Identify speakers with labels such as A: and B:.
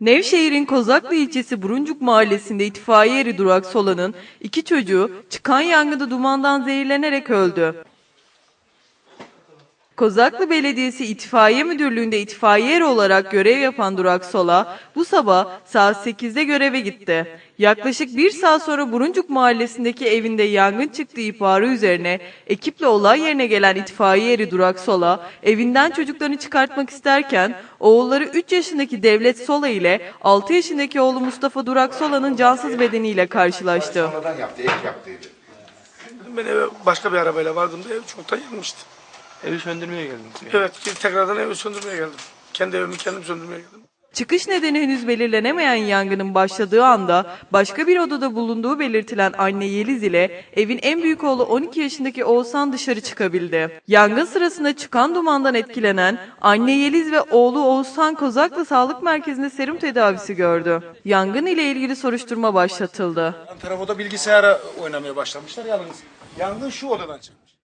A: Nevşehir'in Kozaklı ilçesi Buruncuk mahallesinde itfaiye eri Durak Sola'nın iki çocuğu çıkan yangında dumandan zehirlenerek öldü. Kozaklı Belediyesi İtfaiye Müdürlüğü'nde itfaiye eri olarak görev yapan Durak Sola bu sabah saat 8'de göreve gitti. Yaklaşık bir saat sonra Buruncuk mahallesindeki evinde yangın çıktığı ihbarı üzerine ekiple olay yerine gelen itfaiye eri Durak Sola evinden çocuklarını çıkartmak isterken oğulları 3 yaşındaki Devlet Sola ile 6 yaşındaki oğlu Mustafa Durak Sola'nın cansız bedeniyle karşılaştı.
B: Sonradan yaptı, ek yaptıydı.
C: Ben eve başka bir arabayla vardığımda ev çoktan yanmıştı.
D: Evi söndürmeye geldim.
C: Evet, tekrardan evi söndürmeye geldim. Kendi evimi kendim söndürmeye geldim.
A: Çıkış nedeni henüz belirlenemeyen yangının başladığı anda başka bir odada bulunduğu belirtilen anne Yeliz ile evin en büyük oğlu 12 yaşındaki Oğuzhan dışarı çıkabildi. Yangın sırasında çıkan dumandan etkilenen anne Yeliz ve oğlu Oğuzhan Kozaklı Sağlık Merkezi'nde serum tedavisi gördü. Yangın ile ilgili soruşturma başlatıldı.
E: Yan tarafa da bilgisayara oynamaya başlamışlar yalnız. Yangın şu odadan çıkmış.